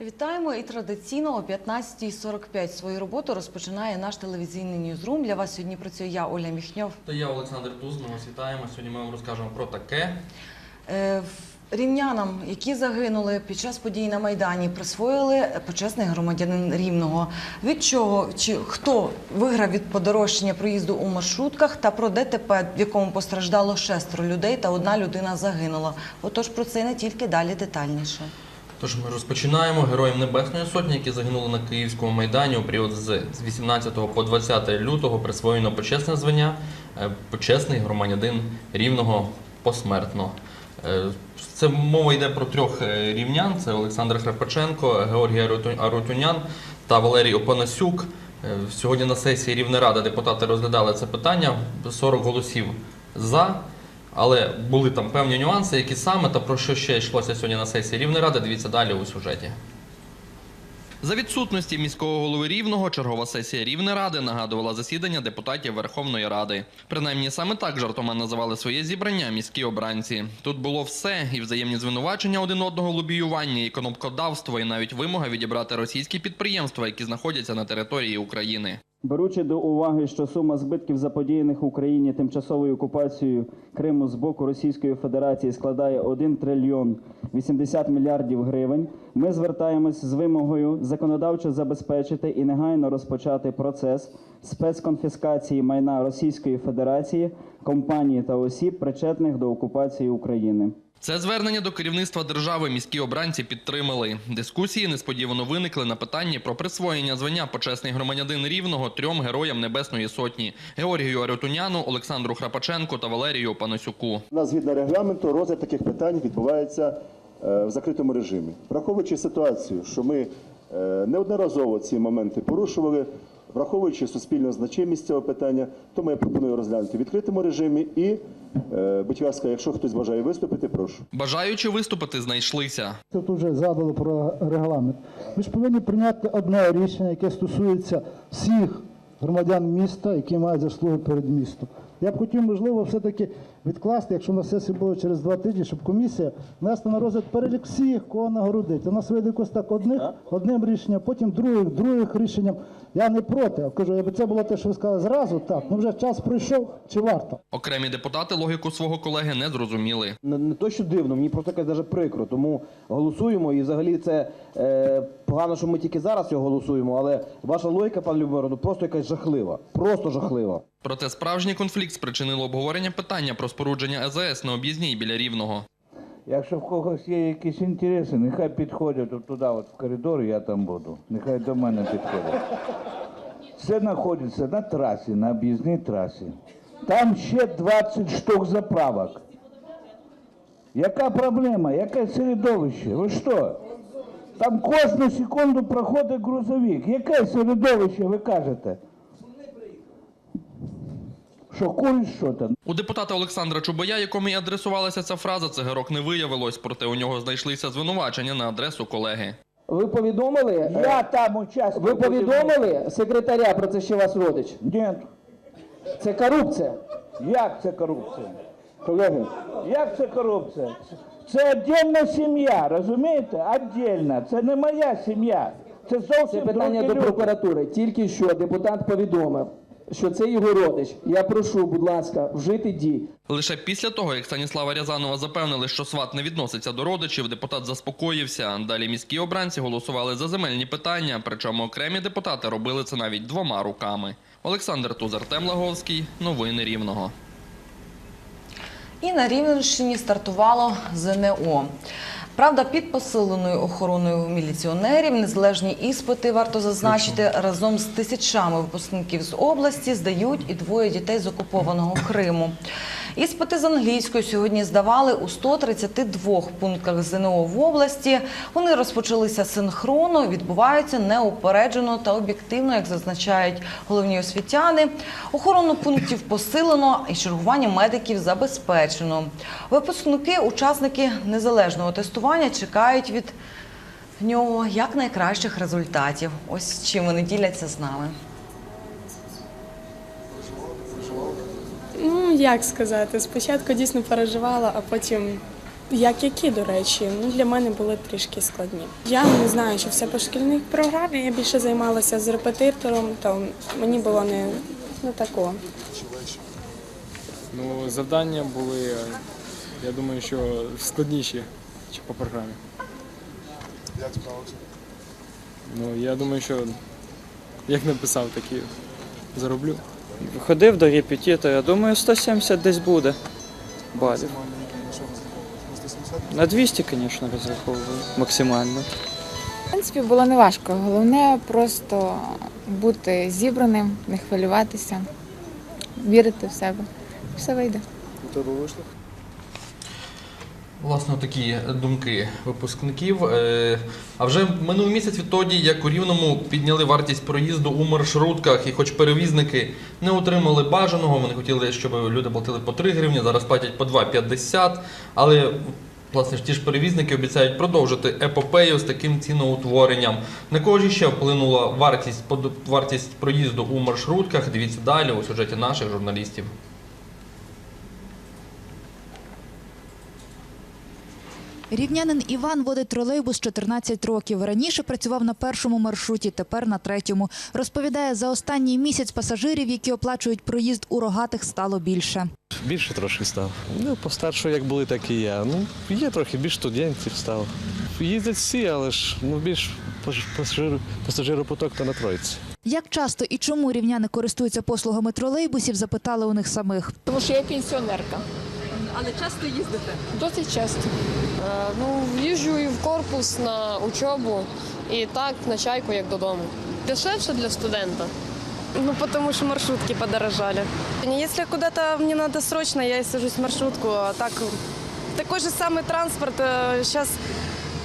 Вітаємо і традиційно о 15.45 свою роботу розпочинає наш телевізійний ньюзрум. Для вас сьогодні працює я, Оля Міхньов. Та я Олександр Туз, ми вас вітаємо. Сьогодні ми вам розкажемо про таке. Е, Рівнянам, які загинули під час подій на Майдані, присвоїли почесний громадянин Рівного. Від чого чи хто виграв від подорожчання проїзду у маршрутках та про ДТП, в якому постраждало шестеро людей та одна людина загинула. Отож про це не тільки далі детальніше. Тож ми розпочинаємо героям Небесної Сотні, які загинули на Київському майдані у період з з 18 по 20 лютого. Присвоєно почесне звання, е, почесний громадянин рівного посмертно. Е, Це мова йде про трьох е, рівнян: це Олександр Храпаченко, Георгій Арутюнян та Валерій Опанасюк. Сьогодні на сесії Рівнерада депутати розглядали це питання. 40 голосів за. Але були там певні нюанси, які саме та про що ще йшлося сьогодні на сесії Рівнеради. Дивіться далі у сюжеті. За відсутності міського голови Рівного чергова сесія Рівнеради нагадувала засідання депутатів Верховної Ради. Принаймні саме так жартома називали своє зібрання міські обранці. Тут було все: і взаємні звинувачення один одного лобіювання, і кнопкодавство, і навіть вимога відібрати російські підприємства, які знаходяться на території України. Беручи до уваги, що сума збитків заподіяних Україні тимчасовою окупацією Криму з боку Російської Федерації складає 1 трильйон 80 мільярдів гривень, ми звертаємось з вимогою законодавчо забезпечити і негайно розпочати процес спецконфіскації майна Російської Федерації, компаній та осіб, причетних до окупації України. Це звернення до керівництва держави міські обранці підтримали. Дискусії несподівано виникли на питанні про присвоєння звання почесний громадянин рівного трьом героям Небесної Сотні Георгію Арютуняну, Олександру Храпаченку та Валерію Панасюку. У нас згідно регламенту розгляд таких питань відбувається е, в закритому режимі. Враховуючи ситуацію, що ми е, неодноразово ці моменти порушували, враховуючи суспільну значимість цього питання, тому я пропоную розглянути в відкритому режимі і, будь ласка, якщо хтось бажає виступити, прошу. Бажаючи виступити, знайшлися. Тут вже згадували про регламент. Ми ж повинні прийняти одне рішення, яке стосується всіх громадян міста, які мають заслуги перед містом. Я б хотів, можливо, все-таки відкласти, якщо на сесії було через два тижні, щоб комісія внесла на розгляд перелік всіх, кого нагородить. У нас вийде якось так одних, одним рішенням, потім других, других рішенням. Я не проти. Я кажу, якби це було те, що ви сказали зразу, так. Ну вже час пройшов, чи варто? Окремі депутати логіку свого колеги не зрозуміли. Не, не то, що дивно, мені просто якось даже прикро. Тому голосуємо. І взагалі це е, погано, що ми тільки зараз його голосуємо, але ваша логіка, пан Любомир, ну просто якась жахлива. Просто жахлива. Проте справжній конфлікт спричинило обговорення питання про спорудження АЗС на об'їзній біля рівного. Якщо в когось є якісь інтереси, нехай підходять от туди, от в коридор, я там буду. Нехай до мене підходять. Це знаходиться на трасі, на об'їзній трасі. Там ще 20 штук заправок. Яка проблема? Яке середовище? Ви що? Там кожну секунду проходить грузовик. Яке середовище ви кажете? Що що там? У депутата Олександра Чубая, якому і адресувалася ця фраза, цигарок не виявилось, проте у нього знайшлися звинувачення на адресу колеги. Ви повідомили? Я там учасник. Ви повідомили секретаря про це, що вас родич? Ні. Це корупція. Як це корупція? Колеги, як це корупція? Це віддільна сім'я, розумієте? Віддільна. Це не моя сім'я. Це зовсім Це питання до люди. прокуратури. Тільки що депутат повідомив, що це його родич. Я прошу, будь ласка, вжити дій. Лише після того, як Станіслава Рязанова запевнили, що сват не відноситься до родичів, депутат заспокоївся. Далі міські обранці голосували за земельні питання, причому окремі депутати робили це навіть двома руками. Олександр Тузар, Артем Лаговський, новини Рівного. І на Рівненщині стартувало ЗНО. Правда, під посиленою охороною міліціонерів незалежні іспити, варто зазначити, разом з тисячами випускників з області здають і двоє дітей з окупованого Криму. Іспити з англійською сьогодні здавали у 132 пунктах ЗНО в області. Вони розпочалися синхронно, відбуваються неупереджено та об'єктивно, як зазначають головні освітяни. Охорону пунктів посилено і чергування медиків забезпечено. Випускники, учасники незалежного тестування чекають від нього якнайкращих результатів. Ось чим вони діляться з нами. Як сказати, спочатку дійсно переживала, а потім Як які, до речі, ну для мене були трішки складні. Я не знаю, чи все по шкільній програмі. Я більше займалася з репетитором, то мені було не, не такого. Ну, завдання були, я думаю, що складніші, ніж по програмі. Як справився? Ну, я думаю, що як написав, так і зароблю. Ходив до репетитора, думаю, 170 десь буде балів. Максимально який на? На 170? На 200, звісно, розраховую максимально. В принципі, було не важко. Головне просто бути зібраним, не хвилюватися, вірити в себе. Все вийде. У тебе вийшло? Власне, такі думки випускників. Е, А вже минув місяць відтоді, як у Рівному підняли вартість проїзду у маршрутках, і хоч перевізники не отримали бажаного, вони хотіли, щоб люди платили по 3 гривні, зараз платять по 2,50. Але власне ж ті ж перевізники обіцяють продовжити епопею з таким ціноутворенням. На кого ж ще вплинула вартість вартість проїзду у маршрутках? Дивіться далі у сюжеті наших журналістів. Рівнянин Іван водить тролейбус 14 років. Раніше працював на першому маршруті, тепер на третьому. Розповідає, за останній місяць пасажирів, які оплачують проїзд у рогатих, стало більше. Більше трошки став. Ну, постарше, як були, так і я. Ну, є трохи більш студентів стало. Їздять всі, але ж ну, більш пасажир, пасажиропоток то на тройці. Як часто і чому рівняни користуються послугами тролейбусів, запитали у них самих. Тому що я пенсіонерка. Але часто їздите? Досить часто. Ну, їжджу і в корпус на учобу, і так на чайку, як додому. Дешевше для студента. Ну, потому что маршрутки подорожали. Если куда-то мне надо срочно, я и сажусь в маршрутку. А так, такой же самый транспорт. Сейчас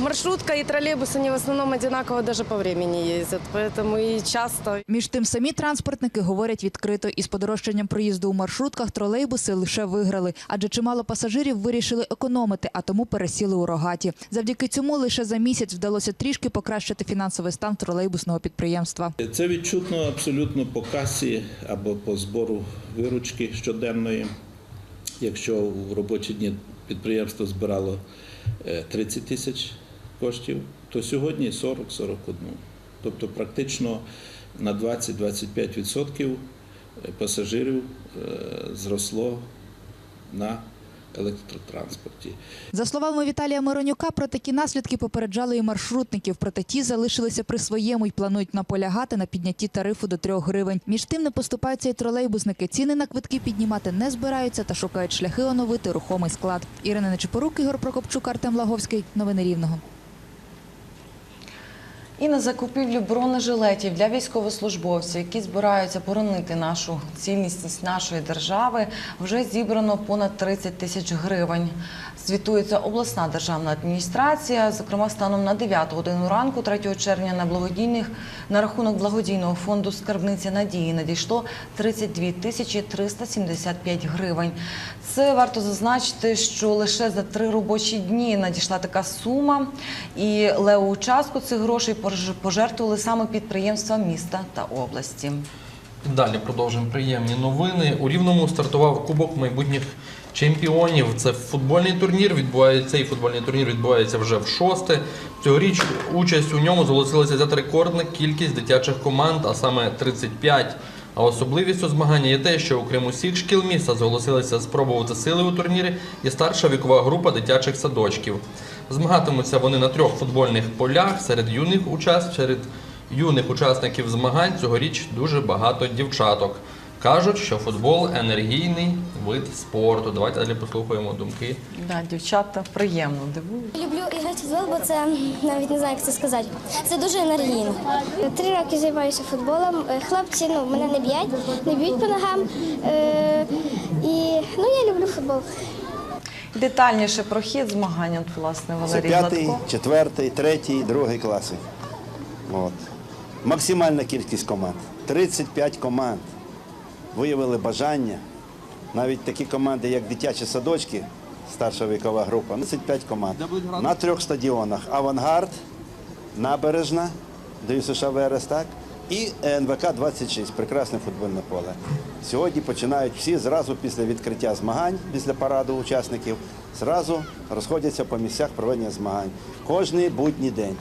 маршрутка и троллейбус, они в основном одинаково даже по времени ездят. Поэтому и часто. Між тим, самі транспортники говорять відкрито. Із подорожчанням проїзду у маршрутках тролейбуси лише виграли, адже чимало пасажирів вирішили економити, а тому пересіли у рогаті. Завдяки цьому лише за місяць вдалося трішки покращити фінансовий стан тролейбусного підприємства. Це відчутно абсолютно по касі або по збору виручки щоденної. Якщо у робочі дні підприємство збирало е, 30 тисяч коштів, то сьогодні 40-41. Тобто практично на 20-25% пасажирів е, зросло на електротранспорті. За словами Віталія Миронюка, про такі наслідки попереджали і маршрутників, проте ті залишилися при своєму і планують наполягати на піднятті тарифу до 3 гривень. Між тим не поступаються і тролейбусники. Ціни на квитки піднімати не збираються та шукають шляхи оновити рухомий склад. Ірина Нечипорук, Ігор Прокопчук, Артем Лаговський. Новини Рівного. І на закупівлю бронежилетів для військовослужбовців, які збираються боронити нашу цілісність нашої держави, вже зібрано понад 30 тисяч гривень. Звітується обласна державна адміністрація. Зокрема, станом на 9 годину ранку, 3 червня, на благодійних на рахунок благодійного фонду Скарбниця надії надійшло 32 тисячі 375 гривень. Це варто зазначити, що лише за три робочі дні надійшла така сума, і леву частку цих грошей пож- пожертвували саме підприємства міста та області. Далі продовжуємо приємні новини. У Рівному стартував Кубок майбутніх чемпіонів. Це футбольний турнір. Відбувається цей футбольний турнір відбувається вже в шосте. Цьогоріч участь у ньому зголосилася взяти рекордна кількість дитячих команд, а саме 35. А особливістю змагання є те, що окрім усіх шкіл міста зголосилися спробувати сили у турнірі і старша вікова група дитячих садочків. Змагатимуться вони на трьох футбольних полях серед юних учасників, серед юних учасників змагань цьогоріч дуже багато дівчаток. Кажуть, що футбол енергійний вид спорту. Давайте далі послухаємо думки. Да, дівчата приємно дивують. Люблю іграти в футбол, бо це навіть не знаю, як це сказати. Це дуже енергійно. Три роки займаюся футболом. Е, Хлопці ну, мене не б'ють, не б'ють по ногам. Е, і ну, я люблю футбол. Детальніше про хід змагань, от, власне, Це Валерій п'ятий, Гладко. четвертий, третій, другий класи. От. Максимальна кількість команд. 35 команд. Виявили бажання. Навіть такі команди, як дитячі садочки, старша вікова група, 35 команд. На трьох стадіонах. Авангард, Набережна, ДЮСШ Верес, так? І НВК 26, прекрасне футбольне поле. Сьогодні починають всі зразу після відкриття змагань, після параду учасників, зразу розходяться по місцях проведення змагань. Кожний будній день.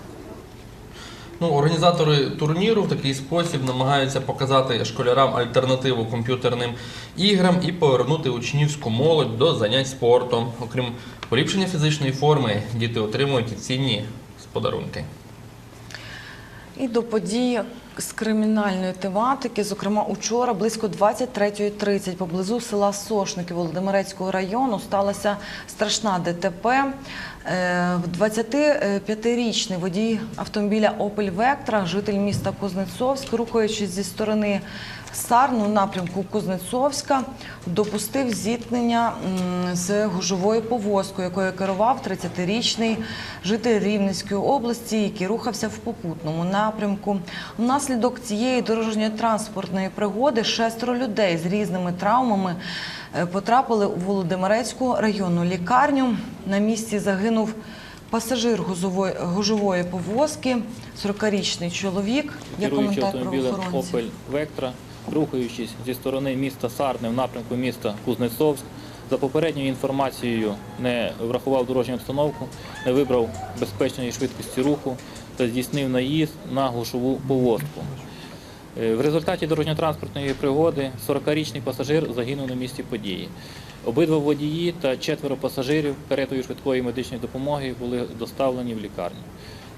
Ну, організатори турніру в такий спосіб намагаються показати школярам альтернативу комп'ютерним іграм і повернути учнівську молодь до занять спортом. Окрім поліпшення фізичної форми, діти отримують і цінні подарунки. І до подій з кримінальної тематики, зокрема, учора близько 23.30 поблизу села Сошники Володимирецького району сталася страшна ДТП. Е, 25-річний водій автомобіля Опель Вектра, житель міста Кузнецовськ, рухаючись зі сторони Сарну напрямку Кузнецовська, допустив зіткнення з гужовою повозкою, якою керував 30-річний житель Рівненської області, який рухався в попутному напрямку. Внаслідок цієї дорожньо-транспортної пригоди шестеро людей з різними травмами е, потрапили у Володимирецьку районну лікарню. На місці загинув пасажир гужової повозки, 40-річний чоловік. Керуючи коментар правоохоронців. Opel Vectra, рухаючись зі сторони міста Сарни в напрямку міста Кузнецовськ, за попередньою інформацією не врахував дорожню обстановку, не вибрав безпечної швидкості руху та здійснив наїзд на глушову повозку. Е, В результаті дорожньо-транспортної пригоди 40-річний пасажир загинув на місці події. Обидва водії та четверо пасажирів каретою швидкої медичної допомоги були доставлені в лікарню.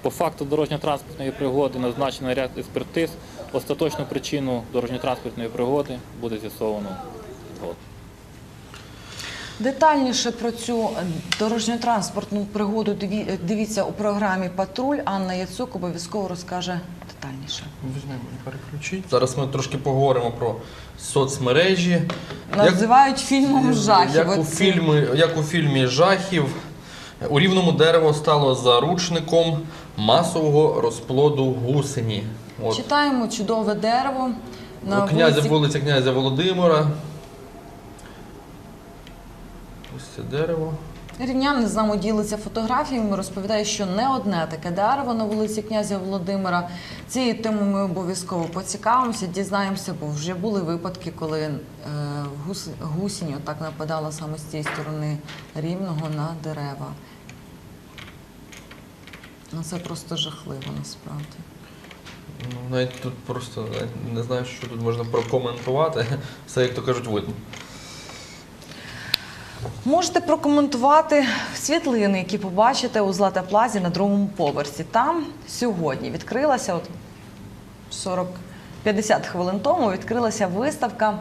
По факту дорожньо-транспортної пригоди назначено ряд експертиз. Остаточну причину дорожньо-транспортної пригоди буде з'ясовано згодом. Детальніше про цю дорожньо-транспортну пригоду дивіться у програмі Патруль. Анна Яцук обов'язково розкаже детальніше. Візьмемо і переключіть. Зараз ми трошки поговоримо про соцмережі. Називають фільмом жахів. Як у, фільмі, як у фільмі жахів, у рівному дерево стало заручником масового розплоду гусені. От. Читаємо чудове дерево на князя, вулиці вулиця князя Володимира. Ось це дерево. Рівняни з нами ділиться фотографіями, розповідає, що не одне таке дерево на вулиці князя Володимира. Цією темою ми обов'язково поцікавимося, дізнаємося, бо вже були випадки, коли е, гус, гусінь отак нападала саме з цієї сторони рівного на дерева. Ну, це просто жахливо насправді. Ну, навіть тут просто не знаю, що тут можна прокоментувати. Все, як то кажуть, видно. Можете прокоментувати світлини, які побачите у Злата Плазі на другому поверсі. Там сьогодні відкрилася от 40 50 хвилин тому відкрилася виставка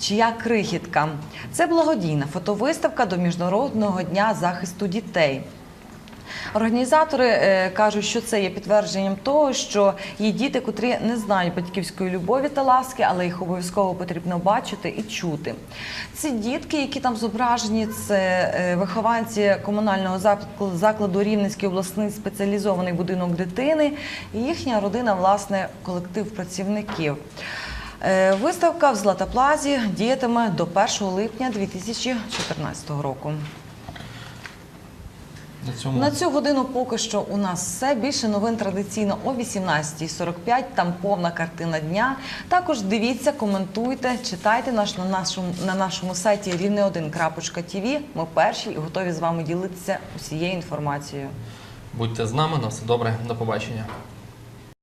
Чия крихітка. Це благодійна фотовиставка до Міжнародного дня захисту дітей. Організатори е, кажуть, що це є підтвердженням того, що є діти, котрі не знають батьківської любові та ласки, але їх обов'язково потрібно бачити і чути. Ці дітки, які там зображені, це е, вихованці комунального закладу- Рівненський обласний спеціалізований будинок дитини і їхня родина, власне, колектив працівників. Е, Виставка в Златоплазі діятиме до 1 липня 2014 року. На цьому На цю годину поки що у нас все. Більше новин традиційно о 18.45. Там повна картина дня. Також дивіться, коментуйте, читайте наш на нашому на нашому сайті рівне1.tv. Ми перші і готові з вами ділитися усією інформацією. будьте з нами, на все добре, до побачення.